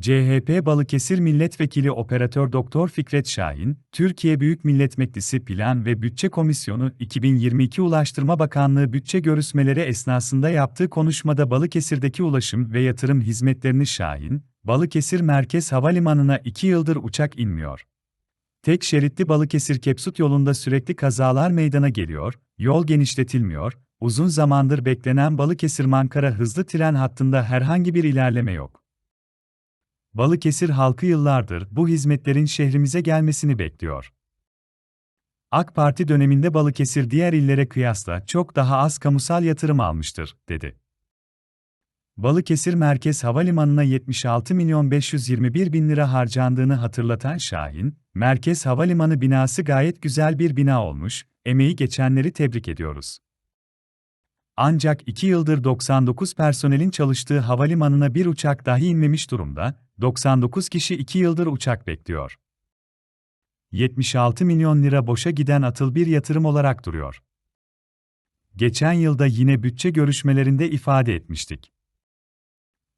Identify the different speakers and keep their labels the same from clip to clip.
Speaker 1: CHP Balıkesir Milletvekili Operatör Doktor Fikret Şahin, Türkiye Büyük Millet Meclisi Plan ve Bütçe Komisyonu 2022 Ulaştırma Bakanlığı bütçe görüşmeleri esnasında yaptığı konuşmada Balıkesir'deki ulaşım ve yatırım hizmetlerini Şahin, Balıkesir Merkez Havalimanı'na 2 yıldır uçak inmiyor. Tek şeritli Balıkesir Kepsut yolunda sürekli kazalar meydana geliyor, yol genişletilmiyor, uzun zamandır beklenen Balıkesir-Mankara hızlı tren hattında herhangi bir ilerleme yok. Balıkesir halkı yıllardır bu hizmetlerin şehrimize gelmesini bekliyor. AK Parti döneminde Balıkesir diğer illere kıyasla çok daha az kamusal yatırım almıştır, dedi. Balıkesir Merkez Havalimanı'na 76 milyon 521 bin lira harcandığını hatırlatan Şahin, Merkez Havalimanı binası gayet güzel bir bina olmuş, emeği geçenleri tebrik ediyoruz. Ancak 2 yıldır 99 personelin çalıştığı havalimanına bir uçak dahi inmemiş durumda, 99 kişi 2 yıldır uçak bekliyor. 76 milyon lira boşa giden atıl bir yatırım olarak duruyor. Geçen yılda yine bütçe görüşmelerinde ifade etmiştik.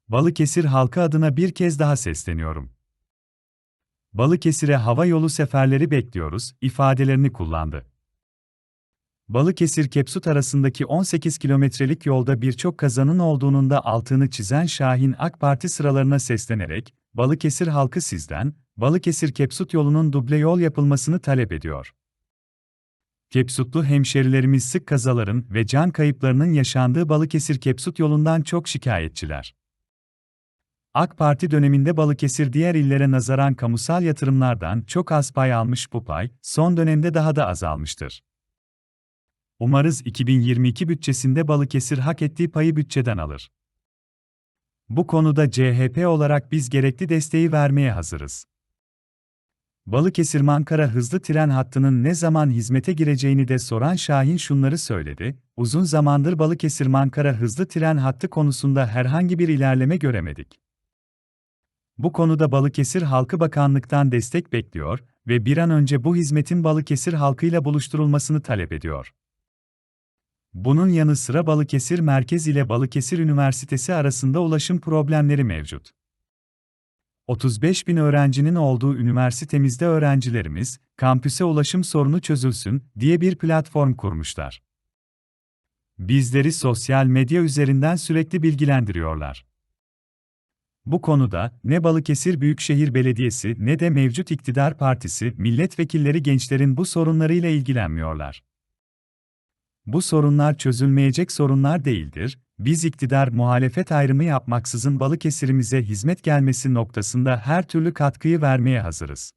Speaker 1: Balıkesir halkı adına bir kez daha sesleniyorum. Balıkesir'e hava yolu seferleri bekliyoruz ifadelerini kullandı. Balıkesir-Kepsut arasındaki 18 kilometrelik yolda birçok kazanın olduğunun da altını çizen Şahin AK Parti sıralarına seslenerek, Balıkesir halkı sizden, Balıkesir-Kepsut yolunun duble yol yapılmasını talep ediyor. Kepsutlu hemşerilerimiz sık kazaların ve can kayıplarının yaşandığı Balıkesir-Kepsut yolundan çok şikayetçiler. AK Parti döneminde Balıkesir diğer illere nazaran kamusal yatırımlardan çok az pay almış bu pay, son dönemde daha da azalmıştır. Umarız 2022 bütçesinde Balıkesir hak ettiği payı bütçeden alır. Bu konuda CHP olarak biz gerekli desteği vermeye hazırız. Balıkesir-Mankara hızlı tren hattının ne zaman hizmete gireceğini de soran Şahin şunları söyledi, uzun zamandır Balıkesir-Mankara hızlı tren hattı konusunda herhangi bir ilerleme göremedik. Bu konuda Balıkesir Halkı Bakanlıktan destek bekliyor ve bir an önce bu hizmetin Balıkesir halkıyla buluşturulmasını talep ediyor. Bunun yanı sıra Balıkesir Merkez ile Balıkesir Üniversitesi arasında ulaşım problemleri mevcut. 35 bin öğrencinin olduğu üniversitemizde öğrencilerimiz, kampüse ulaşım sorunu çözülsün diye bir platform kurmuşlar. Bizleri sosyal medya üzerinden sürekli bilgilendiriyorlar. Bu konuda ne Balıkesir Büyükşehir Belediyesi ne de mevcut iktidar partisi milletvekilleri gençlerin bu sorunlarıyla ilgilenmiyorlar. Bu sorunlar çözülmeyecek sorunlar değildir. Biz iktidar muhalefet ayrımı yapmaksızın Balıkesir'imize hizmet gelmesi noktasında her türlü katkıyı vermeye hazırız.